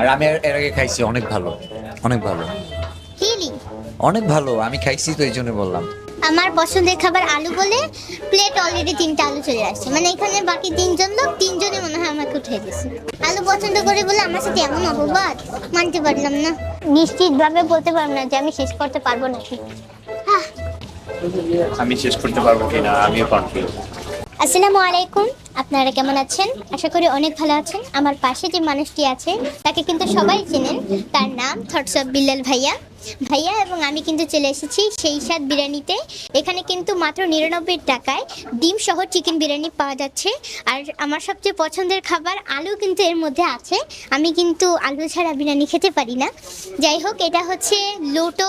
আর আমি এর আগে খাইছি অনেক ভালো অনেক ভালো। রিয়েলি অনেক ভালো আমি খাইছি তো এই জন্য বললাম। আমার পছন্দের খাবার আলু বলে প্লেট অলরেডি তিনটা আলু চলে আসছে। মানে এখানে বাকি তিনজন লোক তিনজনে মনে হয় আমাকে উঠে গেছে আলু পছন্দ করে বলে আমার সাথে এমন অপবাদ মানতে পারলাম না। নিশ্চিতভাবে বলতে পারলাম না যে আমি শেষ করতে পারব নাকি। আমি শেষ করতে পারব কিনা আমিও কনফিউজ আসসালামু আলাইকুম। আপনারা কেমন আছেন? আশা করি অনেক ভালো আছেন। আমার পাশে যে মানুষটি আছে, তাকে কিন্তু সবাই চেনেন। তার নাম থটস অফ বিল্লাল ভাইয়া। ভাইয়া, এবং আমি কিন্তু চলে এসেছি সেই স্বাদ বিরিয়ানিতে। এখানে কিন্তু মাত্র নিরানব্বই টাকায় ডিম সহ চিকেন বিরিয়ানি পাওয়া যাচ্ছে। আর আমার সবচেয়ে পছন্দের খাবার আলু কিন্তু এর মধ্যে আছে। আমি কিন্তু আলু ছাড়া বিরিয়ানি খেতে পারি না। যাই হোক, এটা হচ্ছে লোটো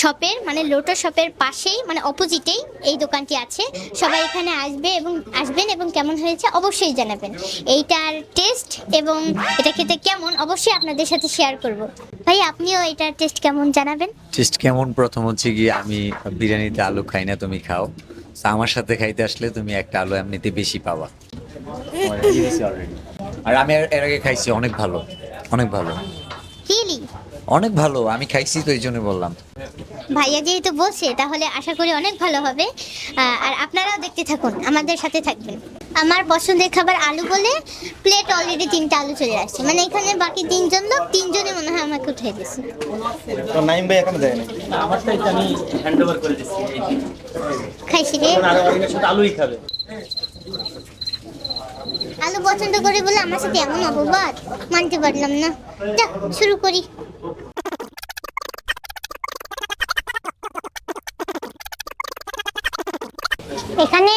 শপের মানে লোটো শপের পাশেই মানে অপোজিটেই এই দোকানটি আছে। সবাই এখানে আসবে এবং আসবেন এবং কেমন হয়েছে অবশ্যই জানাবেন। এইটার টেস্ট এবং এটা খেতে কেমন, অবশ্যই আপনাদের সাথে শেয়ার করব। ভাই আপনিও এটার টেস্ট কেমন জানাবেন? টেস্ট কেমন প্রথম হচ্ছে গিয়ে আমি বিরিয়ানিতে আলু খাই না তুমি খাও। আমার সাথে খাইতে আসলে তুমি একটা আলু এমনিতে বেশি পাবা। আর আমি এর- আগে খাইছি অনেক ভালো অনেক ভালো। রিয়েলি অনেক ভালো আমি খাইছি তো এই জন্য বললাম। ভাইয়া যেহেতু বলছে তাহলে আশা করি অনেক ভালো হবে। আর আপনারাও দেখতে থাকুন আমাদের সাথে থাকবেন। আমার পছন্দের খাবার আলু বলে প্লেট অলরেডি তিনটা আলু চলে আসছে। মানে এখানে বাকি তিনজন লোক তিনজনে মনে হয় আমাকে উঠে গেছে তো নাইম ভাই এখনও দেয় আমারটা আমি হ্যান্ড ওভার করে দিচ্ছি। খাইছি রে। আরও অনেকের সাথে আলুই খাবে। আলু পছন্দ করে বলে আমার সাথে এমন অপবাদ? মানতে পারলাম না। যাক শুরু করি। এখানে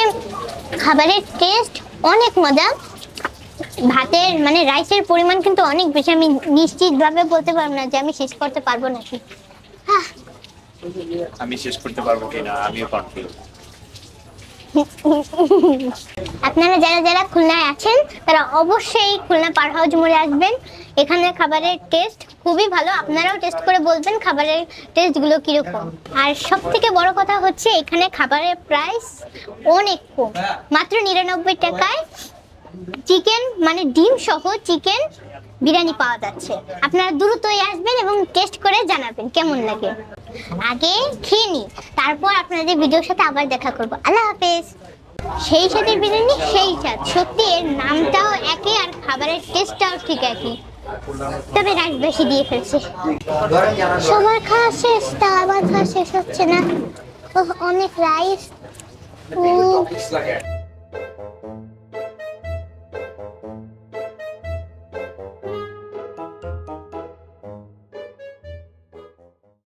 খাবারের টেস্ট অনেক মজা। ভাতের মানে রাইসের পরিমাণ কিন্তু অনেক বেশি। আমি নিশ্চিতভাবে বলতে পারব না যে আমি শেষ করতে পারব নাকি। আমি শেষ করতে পারব কিনা, আমিও কনফিউজ আপনারা যারা যারা খুলনায় আছেন, তারা অবশ্যই খুলনা পার হাউস মোড়ে আসবেন। এখানে খাবারের টেস্ট খুবই ভালো। আপনারাও টেস্ট করে বলবেন খাবারের টেস্টগুলো কীরকম। আর সব থেকে বড় কথা হচ্ছে, এখানে খাবারের প্রাইস অনেক কম। মাত্র নিরানব্বই টাকায় চিকেন মানে ডিম সহ চিকেন বিরিয়ানি পাওয়া যাচ্ছে। আপনারা দ্রুতই আসবেন এবং টেস্ট করে জানাবেন, কেমন লাগে। আগে খেয়ে নিই তারপর আপনাদের ভিডিওর সাথে আবার দেখা করব। আল্লাহ হাফেজ। সেই সাথে বিরিয়ানি, সেই স্বাদ সত্যি, এর নামটাও একই আর খাবারের টেস্টটাও ঠিক একই। তবে রাইস বেশি দিয়ে ফেলছে। সবার খাওয়া শেষ তা আবার খাওয়া শেষ হচ্ছে না। অনেক রাইস